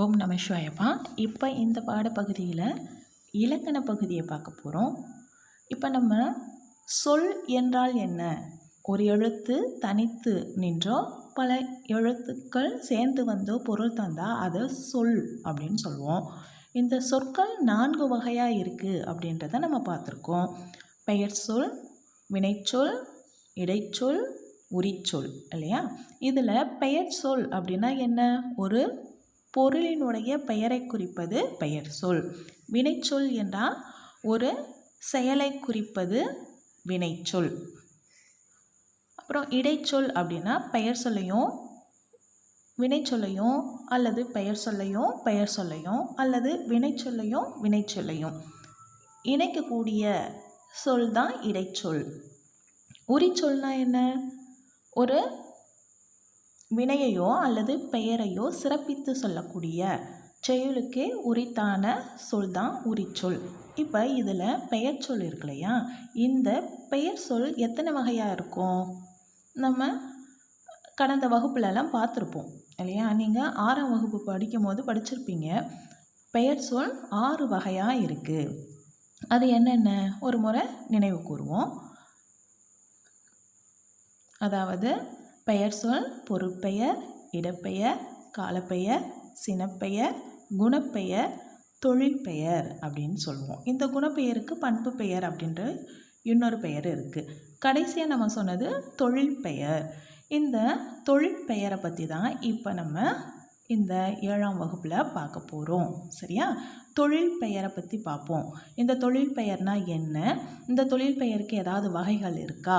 ஓம் நம சிவாயப்பா. இப்போ இந்த பாடப்பகுதியில் இலக்கண பகுதியை பார்க்க போகிறோம் இப்போ நம்ம சொல் என்றால் என்ன? ஒரு எழுத்து தனித்து நின்றோ பல எழுத்துக்கள் சேர்ந்து வந்தோ பொருள் தந்தால் அதை சொல் அப்படின்னு சொல்லுவோம் இந்த சொற்கள் நான்கு வகையாக இருக்குது அப்படின்றத நம்ம பார்த்துருக்கோம். பெயர் சொல் வினைச்சொல் இடைச்சொல் உரிச்சொல் இல்லையா? இதில் பெயர் சொல் அப்படின்னா என்ன? ஒரு பொருளினுடைய பெயரை குறிப்பது பெயர் சொல். வினைச்சொல் என்றால் ஒரு செயலை குறிப்பது வினைச்சொல். அப்புறம் இடைச்சொல் அப்படின்னா பெயர் சொல்லையும் வினைச்சொல்லையும் அல்லது பெயர் சொல்லையும் பெயர் சொல்லையும் அல்லது வினைச்சொல்லையும் வினைச்சொல்லையும் இணைக்கக்கூடிய சொல் தான் இடைச்சொல். உரிச்சொல்னா என்ன? ஒரு வினையையோ அல்லது பெயரையோ சிறப்பித்து சொல்லக்கூடிய செயலுக்கே உரித்தான சொல் தான் உரிச்சொல். இப்போ இதில் பெயர் சொல் இருக்கு இல்லையா? இந்த பெயர் சொல் எத்தனை வகையாக இருக்கும்? நம்ம கடந்த வகுப்புலலாம் பார்த்துருப்போம் இல்லையா? நீங்கள் ஆறாம் வகுப்பு படிக்கும் போது படிச்சிருப்பீங்க. பெயர் சொல் ஆறு வகையாக இருக்குது அது என்னென்ன? ஒரு முறை நினைவு கூறுவோம். அதாவது பெயர் சொல் பொருட்பெயர் இடப்பெயர் காலப்பெயர் சினப்பெயர் குணப்பெயர் தொழிற்பெயர் அப்படின்னு சொல்லுவோம். இந்த குணப்பெயருக்கு பண்பு பெயர் அப்படின்ற இன்னொரு பெயர் இருக்குது கடைசியாக நம்ம சொன்னது தொழில் பெயர் இந்த தொழில் பெயரை பற்றி தான் இப்போ நம்ம இந்த ஏழாம் வகுப்பில் பார்க்க போகிறோம் சரியா? தொழில் பெயரை பற்றி பார்ப்போம். இந்த தொழில் பெயர்னால் என்ன? இந்த தொழில் பெயருக்கு ஏதாவது வகைகள் இருக்கா?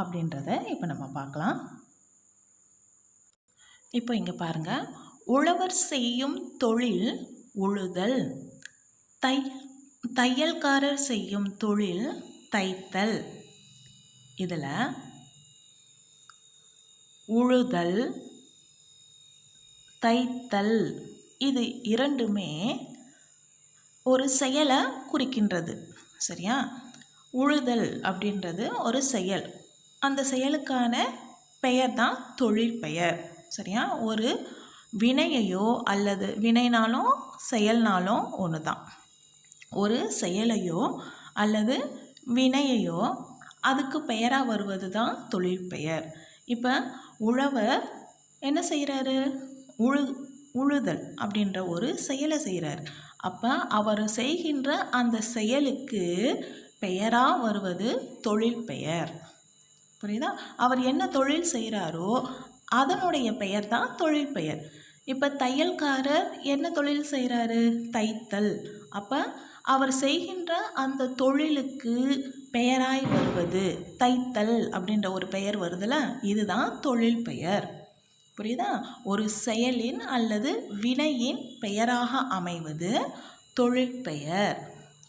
அப்படின்றத இப்போ நம்ம பார்க்கலாம். இப்போ இங்கே பாருங்கள் உழவர் செய்யும் தொழில் உழுதல். தை தையல்காரர் செய்யும் தொழில் தைத்தல். இதில் உழுதல் தைத்தல். இது இரண்டுமே ஒரு செயலை குறிக்கின்றது. சரியா? உழுதல் அப்படின்றது ஒரு செயல். அந்த செயலுக்கான பெயர் தான் தொழிற்பெயர். சரியா? ஒரு வினையையோ அல்லது வினைனாலும் செயல்னாலும் ஒன்று தான் ஒரு செயலையோ அல்லது வினையையோ அதுக்கு பெயராக வருவது தான் தொழிற்பெயர் இப்போ உழவர் என்ன செய்கிறாரு உழு உழுதல் அப்படின்ற ஒரு செயலை செய்கிறார் அப்போ அவர் செய்கின்ற அந்த செயலுக்கு பெயராக வருவது தொழில் பெயர். புரியுதா? அவர் என்ன தொழில் செய்கிறாரோ அதனுடைய பெயர் தான் தொழில் பெயர். இப்போ தையல்காரர் என்ன தொழில் செய்கிறாரு தைத்தல். அப்போ அவர் செய்கின்ற அந்த தொழிலுக்கு பெயராய் வருவது தைத்தல் அப்படின்ற ஒரு பெயர் வருதுல்ல இதுதான் தொழில் பெயர். புரியுதா? ஒரு செயலின் அல்லது வினையின் பெயராக அமைவது தொழிற்பெயர்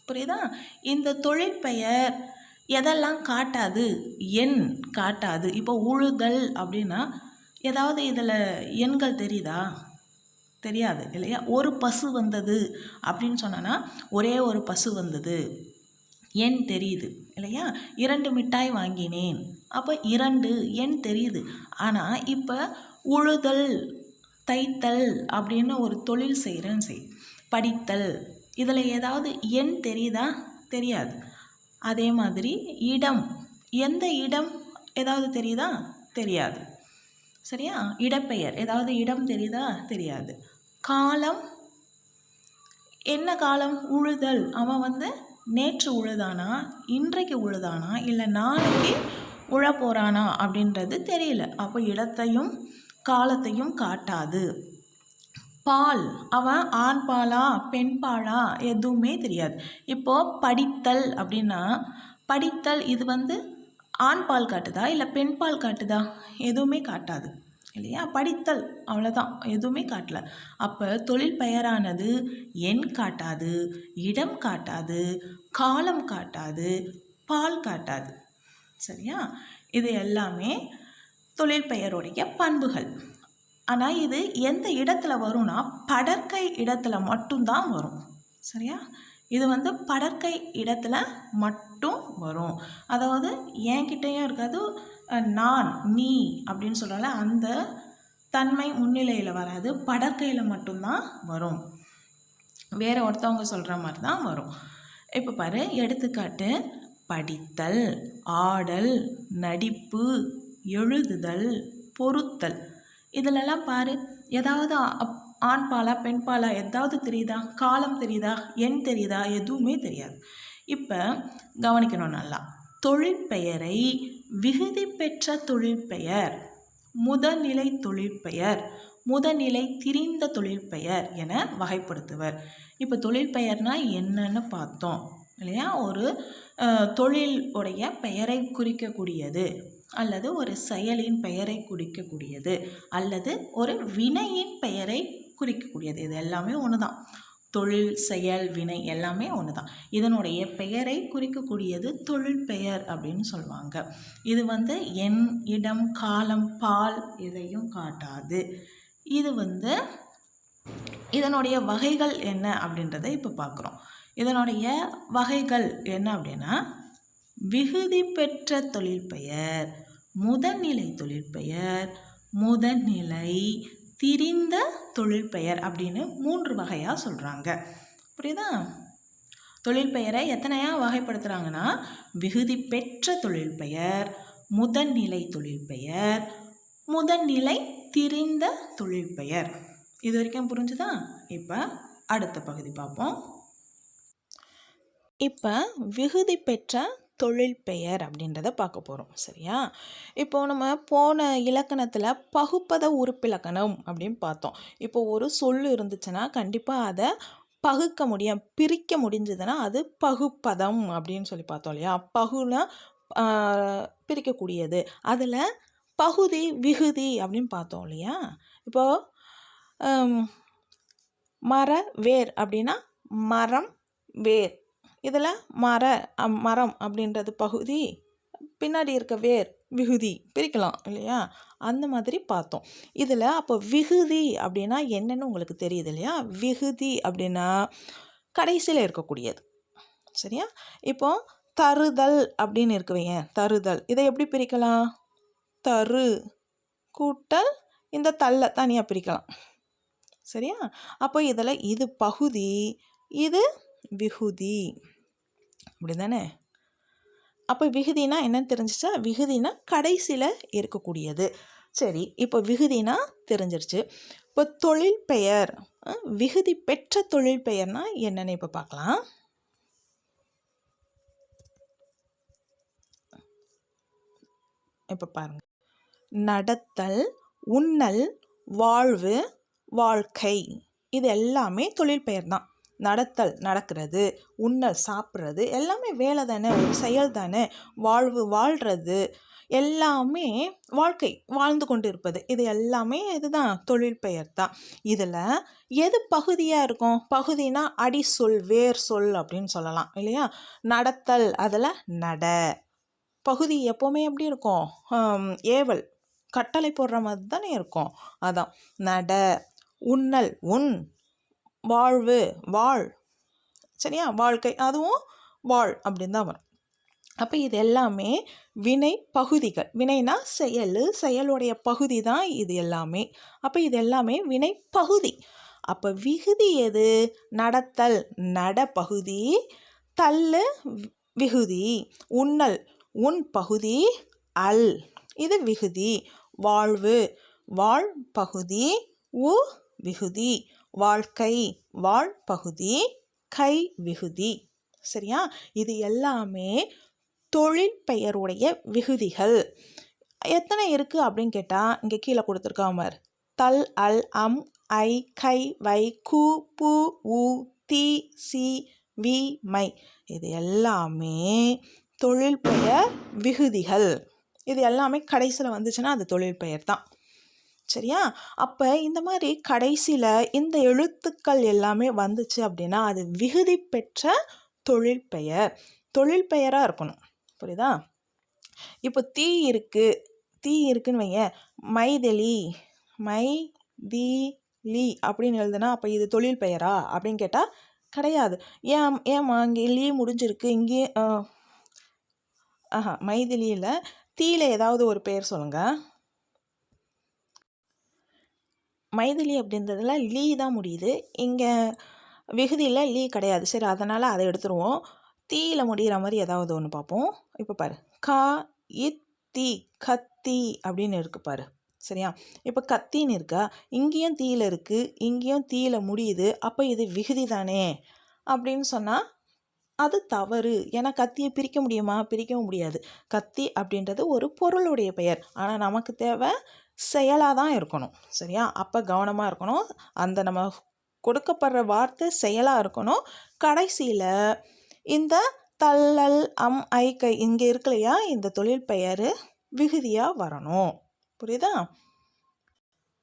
புரியுதா? இந்த தொழிற்பெயர் எதெல்லாம் காட்டாது? எண் காட்டாது. இப்போ உழுதல் அப்படின்னா ஏதாவது இதில் எண்கள் தெரியுதா? தெரியாது இல்லையா? ஒரு பசு வந்தது அப்படின்னு சொன்னோன்னா ஒரே ஒரு பசு வந்தது. எண் தெரியுது இல்லையா? இரண்டு மிட்டாய் வாங்கினேன். அப்போ இரண்டு எண் தெரியுது. ஆனால் இப்போ உழுதல் தைத்தல் அப்படின்னு ஒரு தொழில் செய்கிறேன்னு செய். படித்தல் இதில் ஏதாவது எண் தெரியுதா? தெரியாது. அதே மாதிரி இடம் எந்த இடம் ஏதாவது தெரியுதா? தெரியாது. சரியா? இடப்பெயர். ஏதாவது இடம் தெரியுதா? தெரியாது. காலம்? என்ன காலம்? உழுதல். அவன் வந்து நேற்று உழுதானா? இன்றைக்கு உழுதானா? இல்லை நாளைக்கு உழ போகிறானா அப்படின்றது தெரியல. அப்போ இடத்தையும் காலத்தையும் காட்டாது. பால். அவன் ஆண் பாலா பெண் பாலா எதுவுமே தெரியாது. இப்போது படித்தல் அப்படின்னா படித்தல் இது வந்து ஆண் பால் காட்டுதா? இல்லை பெண் பால் காட்டுதா? எதுவுமே காட்டாது. இல்லையா? படித்தல். அவ்வளோதான் எதுவுமே காட்டல. அப்போ தொழில் பெயரானது எண் காட்டாது இடம் காட்டாது காலம் காட்டாது பால் காட்டாது. சரியா? இது எல்லாமே தொழில் பெயருடைய பண்புகள். ஆனால் இது எந்த இடத்துல வரும்னா படற்கை இடத்துல மட்டும்தான் வரும். சரியா? இது வந்து படற்கை இடத்துல மட்டும் வரும். அதாவது என்கிட்டையும் இருக்காது நான் நீ அப்படின்னு சொல்கிறல அந்த தன்மை முன்னிலையில் வராது. படற்கையில் மட்டும்தான் வரும். வேறு ஒருத்தவங்க சொல்கிற மாதிரி தான் வரும். இப்போ பாரு எடுத்துக்காட்டு படித்தல் ஆடல் நடிப்பு எழுதுதல் பொருத்தல். இதிலெல்லாம் பாரு ஏதாவது அப்- ஆண் பாலா பெண் பாலா ஏதாவது தெரியுதா? காலம் தெரியுதா? எண் தெரியுதா? எதுவுமே தெரியாது. இப்போ கவனிக்கணும் நல்லா. தொழிற்பெயரை விகுதி பெற்ற தொழிற்பெயர் முதநிலை தொழிற்பெயர் முதநிலை திரிந்த தொழிற்பெயர் என வகைப்படுத்துவர். இப்போ தொழிற்பெயர்னால் என்னன்னு பார்த்தோம் இல்லையா? ஒரு தொழிலுடைய தொழில் உடைய பெயரை குறிக்கக்கூடியது அல்லது ஒரு செயலின் பெயரை குறிக்கக்கூடியது அல்லது ஒரு வினையின் பெயரை குறிக்கக்கூடியது. இது எல்லாமே ஒன்று தான் தொழில் செயல் வினை எல்லாமே ஒன்று தான் இதனுடைய பெயரை குறிக்கக்கூடியது தொழில் பெயர் அப்படின்னு சொல்லுவாங்க. இது வந்து எண் இடம் காலம் பால் இதையும் காட்டாது. இது வந்து இதனுடைய வகைகள் என்ன அப்படின்றத இப்போ பார்க்குறோம் இதனுடைய வகைகள் என்ன அப்படின்னா விகுதி பெற்ற தொழிற்பெயர் முதல்நிலை தொழிற்பெயர் முதல்நிலை திரிந்த தொழிற்பெயர் அப்படின்னு மூன்று வகையாக சொல்கிறாங்க புரியுதா? தொழிற்பெயரை எத்தனையா வகைப்படுத்துகிறாங்கன்னா விகுதி பெற்ற தொழிற்பெயர் முதன்நிலை தொழிற்பெயர் முதன்நிலை திரிந்த தொழிற்பெயர். இது வரைக்கும் புரிஞ்சுதா? இப்போ அடுத்த பகுதி பார்ப்போம். இப்போ விகுதி பெற்ற தொழில் பெயர் அப்படின்றத பார்க்க போகிறோம் சரியா? இப்போ நம்ம போன இலக்கணத்தில் பகுப்பத உறுப்பிலக்கணம் அப்படின்னு பார்த்தோம். இப்போ ஒரு சொல் இருந்துச்சுன்னா கண்டிப்பாக அதை பகுக்க முடியும் பிரிக்க முடிஞ்சதுன்னா அது பகுப்பதம் அப்படின்னு சொல்லி பார்த்தோம் இல்லையா? பகுனா பிரிக்கக்கூடியது. அதில் பகுதி விகுதி அப்படின்னு பார்த்தோம் இல்லையா? இப்போது மர வேர் அப்படின்னா மரம் வேர். இதில் மர மரம் அப்படின்றது பகுதி பின்னாடி இருக்க வேர் விகுதி பிரிக்கலாம் இல்லையா? அந்த மாதிரி பார்த்தோம். இதில் அப்போ விகுதி அப்படின்னா என்னென்னு உங்களுக்கு தெரியுது இல்லையா? விகுதி அப்படின்னா கடைசியில் இருக்கக்கூடியது. சரியா? இப்போ தருதல் அப்படின்னு இருக்குவீங்க தருதல். இதை எப்படி பிரிக்கலாம்? தரு கூட்டல் இந்த தள்ளை தனியாக பிரிக்கலாம். சரியா? அப்போ இதில் இது பகுதி இது விகுதி. அப்படி தானே அப்போ விகுதினா என்னன்னு தெரிஞ்சிச்சா? விகுதினா கடைசியில் இருக்கக்கூடியது. சரி இப்போ விகுதினா தெரிஞ்சிருச்சு. இப்போ தொழில் பெயர் விகுதி பெற்ற தொழில் பெயர்னா என்னென்னு இப்போ பார்க்கலாம். இப்போ பாருங்க. நடத்தல் உண்ணல் வாழ்வு வாழ்க்கை. இது எல்லாமே தொழில் பெயர் தான் நடத்தல் நடக்கிறது உண்ணல் சாப்பிட்றது எல்லாமே வேலை தானே ஒரு செயல் தானே வாழ்வு வாழ்கிறது எல்லாமே வாழ்க்கை வாழ்ந்து கொண்டு இருப்பது இது எல்லாமே இதுதான் தொழில் பெயர் தான். இதில் எது பகுதியாக இருக்கும்? பகுதினா அடி சொல் வேர் சொல் அப்படின்னு சொல்லலாம் இல்லையா? நடத்தல் அதில் நட. பகுதி எப்போவுமே எப்படி இருக்கும்? ஏவல் கட்டளை போடுற மாதிரி தானே இருக்கும். அதான். நட உண்ணல் உண். வாழ்வு வாழ். சரியா? வாழ்க்கை. அதுவும் வாழ் அப்படின்னு தான் வரும். அப்போ இது எல்லாமே வினை பகுதிகள். வினைனா செயல் செயலுடைய பகுதி தான் இது எல்லாமே. அப்போ இது எல்லாமே வினை பகுதி. அப்போ விகுதி எது? நடத்தல் நட பகுதி தள்ளு விகுதி. உண்ணல் உன் பகுதி. அல். இது விகுதி. வாழ்வு வாழ் பகுதி. உ விகுதி. வாழ்க்கை வாழ் பகுதி கை விகுதி. சரியா? இது எல்லாமே தொழில் பெயருடைய விகுதிகள். எத்தனை இருக்குது அப்படின்னு கேட்டால் இங்கே கீழே கொடுத்துருக்காம தல் அல் அம் ஐ கை வை கு பு உ தி சி வி மை. இது எல்லாமே தொழில் பெயர் விகுதிகள். இது எல்லாமே கடைசியில் வந்துச்சுன்னா அது தொழில் பெயர் தான். சரியா? அப்போ இந்த மாதிரி கடைசியில் இந்த எழுத்துக்கள் எல்லாமே வந்துச்சு அப்படின்னா அது விகுதி பெற்ற தொழில் பெயர். தொழில் பெயராக இருக்கணும். புரியுதா? இப்போ தீ இருக்குது தீ இருக்குன்னு வைங்க. மைதெளி மை தி லி அப்படின்னு எழுதுனா அப்போ இது தொழில் பெயரா அப்படின்னு கேட்டால் கிடையாது. ஏன் ஏம்மா இங்கே லீ முடிஞ்சிருக்கு. இங்கே ஆஹா மைதிலியில் தீயில் ஏதாவது ஒரு பெயர் சொல்லுங்கள் மைதிலி அப்படின்றதுல லீ தான் முடியுது. இங்கே விகுதியில் லீ கிடையாது. சரி அதனால் அதை எடுத்துருவோம். தீயில் முடிகிற மாதிரி ஏதாவது ஒன்று பார்ப்போம். இப்போ பாரு. கா இத்தி கத்தி அப்படின்னு இருக்கு பாரு. சரியா? இப்போ கத்தின்னு இருக்கா? இங்கேயும் தீயில் இருக்குது இங்கேயும் தீயில் முடியுது. அப்போ இது விகுதி தானே? அப்படின்னு சொன்னால் அது தவறு. ஏன்னா கத்தியை பிரிக்க முடியுமா? பிரிக்கவும் முடியாது. கத்தி அப்படின்றது ஒரு பொருளுடைய பெயர். ஆனால் நமக்கு தேவை செயலாக தான் இருக்கணும் சரியா? அப்போ கவனமாக இருக்கணும். அந்த நம்ம கொடுக்கப்படுற வார்த்தை செயலாக இருக்கணும். கடைசியில் இந்த தள்ளல் அம் ஐ கை இங்கே இருக்கலையா இந்த தொழில் பெயர் விகுதியாக வரணும். புரியுதா?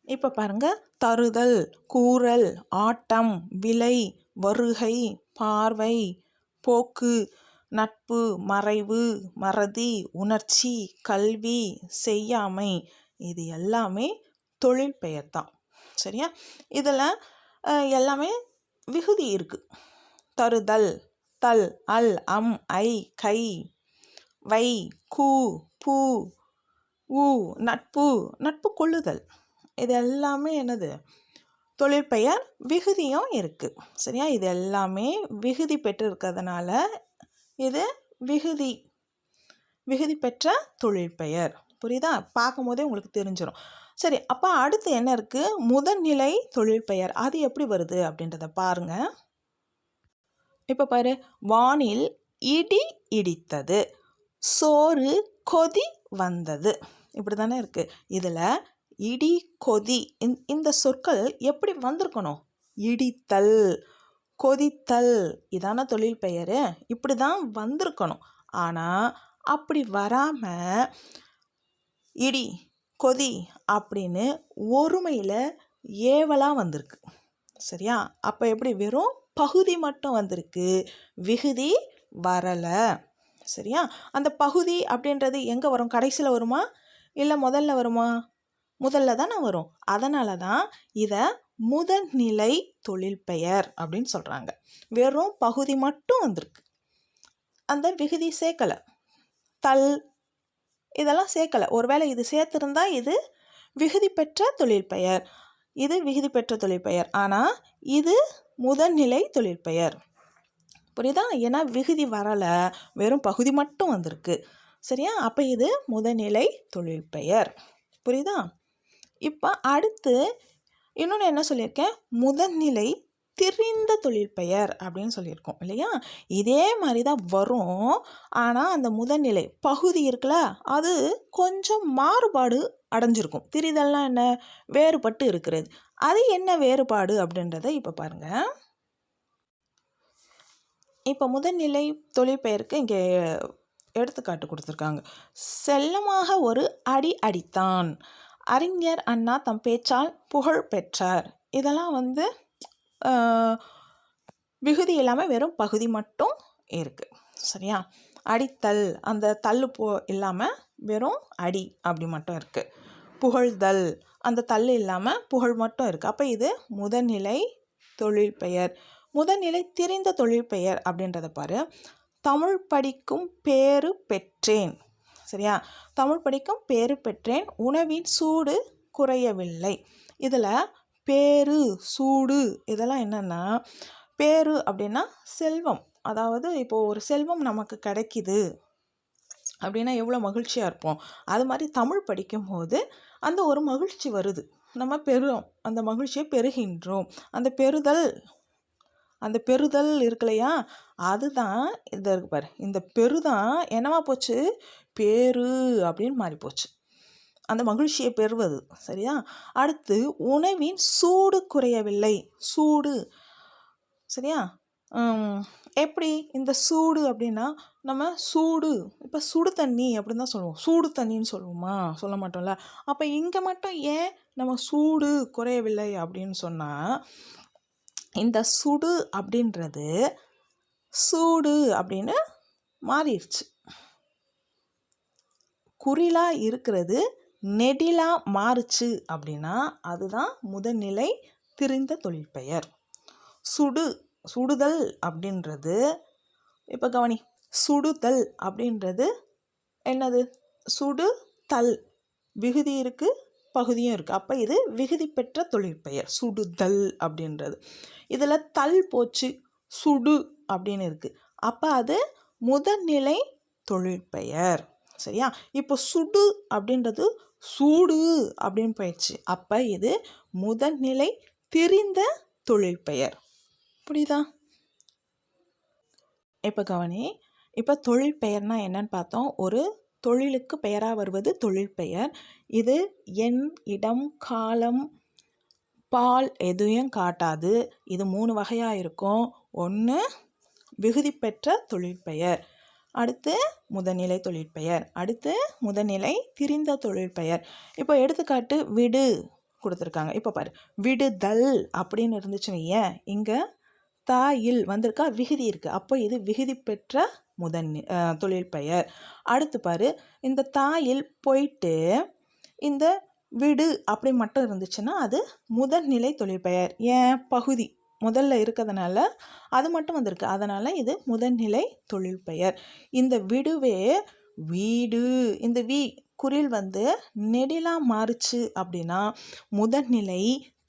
இப்போ பாருங்கள் தருதல் கூறல் ஆட்டம் விலை வருகை பார்வை போக்கு நட்பு மறைவு மறதி உணர்ச்சி கல்வி செய்யாமை இது எல்லாமே தொழில் பெயர் தான். சரியா? இதில் எல்லாமே விகுதி இருக்குது தருதல் தல் அல் அம் ஐ கை வை கூ பூ ஊ நட்பு நட்பு கொள்ளுதல். இது எல்லாமே என்னது? தொழிற்பெயர் விகுதியும் இருக்குது சரியா? இது எல்லாமே விகுதி பெற்று இருக்கிறதுனால இது விகுதி விகுதி பெற்ற தொழிற்பெயர் புரியுதா? பார்க்கும்போதே உங்களுக்கு தெரிஞ்சிடும் சரி அப்போ அடுத்து என்ன இருக்குது முதன்நிலை தொழில் பெயர். அது எப்படி வருது அப்படின்றத பாருங்க. இப்போ பாரு. வானில் இடி இடித்தது. சோறு கொதி வந்தது. இப்படி தானே இருக்குது இதில் இடி கொதி இந்த சொற்கள் எப்படி வந்திருக்கணும்? இடித்தல் கொதித்தல். இதான தொழில் பெயர். இப்படி தான் வந்திருக்கணும். ஆனால் அப்படி வராமல் இடி கொதி அப்படின்னு ஒருமையில் ஏவலாக வந்திருக்கு. சரியா? அப்போ எப்படி? வெறும் பகுதி மட்டும் வந்திருக்கு. விகுதி வரலை. சரியா? அந்த பகுதி அப்படின்றது எங்கே வரும்? கடைசியில் வருமா? இல்லை முதல்ல வருமா? முதல்ல தானே வரும். அதனால தான் இதை முதல்நிலை தொழில் பெயர் அப்படின்னு சொல்கிறாங்க வெறும் பகுதி மட்டும் வந்திருக்கு. அந்த விகுதி சேர்க்கலை. தல் இதெல்லாம் சேர்க்கலை. ஒருவேளை இது சேர்த்துருந்தா இது விகுதி பெற்ற தொழில் பெயர். இது விகுதி பெற்ற தொழில் பெயர். ஆனால் இது முதல்நிலை தொழில் பெயர். புரியுதா? ஏன்னா விகுதி வரலை. வெறும் பகுதி மட்டும் வந்திருக்கு. சரியா? அப்போ இது முதல்நிலை தொழில் பெயர். புரியுதா? இப்போ அடுத்து இன்னொன்று என்ன சொல்லியிருக்கேன்? முதல்நிலை திரிந்த தொழில் பெயர் அப்படின்னு சொல்லியிருக்கோம் இல்லையா? இதே மாதிரி தான் வரும். ஆனால் அந்த முதல்நிலை பகுதி இருக்குல்ல அது கொஞ்சம் மாறுபாடு அடைஞ்சிருக்கும். திரிதல்லாம் என்ன? வேறுபட்டு இருக்கிறது. அது என்ன வேறுபாடு அப்படின்றத இப்போ பாருங்கள் இப்போ முதல்நிலை தொழிற்பெயருக்கு இங்கே எடுத்துக்காட்டு கொடுத்துருக்காங்க. செல்லமாக ஒரு அடி அடித்தான். அறிஞர் அண்ணா தம் பேச்சால் புகழ் பெற்றார். இதெல்லாம் வந்து விகுதி இல்லாமல் வெறும் பகுதி மட்டும் இருக்குது சரியா? அடித்தல் அந்த தள்ளு போ இல்லாமல் வெறும் அடி அப்படி மட்டும் இருக்குது புகழ்தல் அந்த தள்ளு இல்லாமல் புகழ் மட்டும் இருக்குது அப்போ இது முதல்நிலை தொழில் பெயர். முதல்நிலை திரிந்த தொழில் பெயர் அப்படின்றத பாரு. தமிழ் படிக்கும் பேறு பெற்றேன். சரியா? தமிழ் படிக்கும் பேறு பெற்றேன். உணவின் சூடு குறையவில்லை. இதில் பேரு சூடு இதெல்லாம் என்னென்னா பேரு அப்படின்னா செல்வம். அதாவது இப்போது ஒரு செல்வம் நமக்கு கிடைக்கிது அப்படின்னா எவ்வளோ மகிழ்ச்சியாக இருப்போம். அது மாதிரி தமிழ் படிக்கும்போது அந்த ஒரு மகிழ்ச்சி வருது. நம்ம பெறும் அந்த மகிழ்ச்சியை பெறுகின்றோம். அந்த பெறுதல் அந்த பெறுதல் இருக்கு இல்லையா? அதுதான் இந்த இருக்கு பாரு. இந்த பெருதான் என்னவா போச்சு? பேரு அப்படின்னு மாறி போச்சு அந்த மகிழ்ச்சியை பெறுவது. சரியா? அடுத்து உணவின் சூடு குறையவில்லை. சூடு. சரியா? எப்படி? இந்த சூடு அப்படின்னா நம்ம சூடு இப்போ சுடு தண்ணி அப்படின்னு தான் சொல்லுவோம். சூடு தண்ணின்னு சொல்லுவோமா? சொல்ல மாட்டோம்ல. அப்போ இங்கே மட்டும் ஏன் நம்ம சூடு குறையவில்லை அப்படின்னு சொன்னால் இந்த சுடு அப்படின்றது சூடு அப்படின்னு மாறிடுச்சு. குறிலாக இருக்கிறது நெடிலா மாறுச்சு அப்படின்னா அதுதான் முதல்நிலை திரிந்த தொழிற்பெயர் சுடு சுடுதல் அப்படின்றது இப்போ கவனி சுடுதல் அப்படின்றது என்னது? சுடு தல் விகுதி இருக்குது பகுதியும் இருக்குது அப்போ இது விகுதி பெற்ற தொழிற்பெயர் சுடுதல் அப்படின்றது. இதில் தல் போச்சு சுடு அப்படின்னு இருக்குது அப்போ அது முதல்நிலை தொழிற்பெயர். சரியா? இப்போ சுடு அப்படின்றது சூடு அப்படின்னு போயிடுச்சு. அப்போ இது முதல்நிலை தொழில் பெயர். புரியுதா? இப்போ கவனி இப்போ தொழில் பெயர்னால் என்னன்னு பார்த்தோம். ஒரு தொழிலுக்கு பெயராக வருவது தொழில் பெயர். இது எண் இடம் காலம் பால் எதுவும் காட்டாது. இது மூணு வகையாக இருக்கும். ஒன்று விகுதி பெற்ற தொழிற்பெயர் அடுத்து முதநிலை தொழிற்பெயர். அடுத்து முதநிலை திரிந்த தொழிற்பெயர். இப்போ எடுத்துக்காட்டு விடு கொடுத்துருக்காங்க. இப்போ பாரு. விடுதல் அப்படின்னு இருந்துச்சு வையேன். இங்கே தாயில் வந்திருக்கா விகுதி இருக்குது அப்போ இது விகுதி பெற்ற முதன் தொழில் பெயர் அடுத்து பாரு. இந்த தாயில் போயிட்டு இந்த விடு அப்படி மட்டும் இருந்துச்சுன்னா அது முதல்நிலை தொழிற்பெயர். ஏன்? பகுதி. முதல்ல இருக்கிறதுனால அது மட்டும் வந்திருக்கு. அதனால் இது முதல்நிலை தொழிற்பெயர் இந்த விடுவே வீடு இந்த வி குரில் வந்து நெடிலாக மாறுச்சு அப்படின்னா முதல்நிலை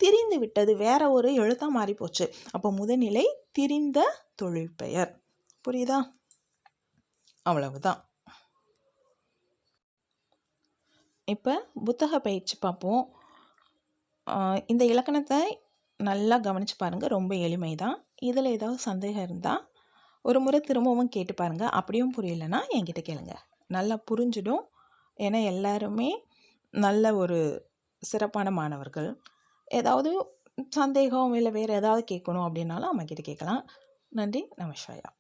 திரிந்து விட்டது. வேற ஒரு எழுத்தாக மாறி போச்சு அப்போ முதல்நிலை திரிந்த தொழிற்பெயர் புரியுதா? அவ்வளவுதான். இப்போ புத்தக பயிற்சி பார்ப்போம். இந்த இலக்கணத்தை நல்லா கவனித்து பாருங்கள் ரொம்ப எளிமை தான் இதில் ஏதாவது சந்தேகம் இருந்தால் ஒரு முறை திரும்பவும் கேட்டு பாருங்கள் அப்படியும் புரியலைன்னா என்கிட்ட கேளுங்க. நல்லா புரிஞ்சிடும். ஏன்னா எல்லாருமே நல்ல ஒரு சிறப்பான மாணவர்கள். ஏதாவது சந்தேகம் இல்லை வேறு ஏதாவது கேட்கணும் அப்படின்னாலும் அம்மாக்கிட்ட கேட்கலாம். நன்றி. நமஸ்வாயா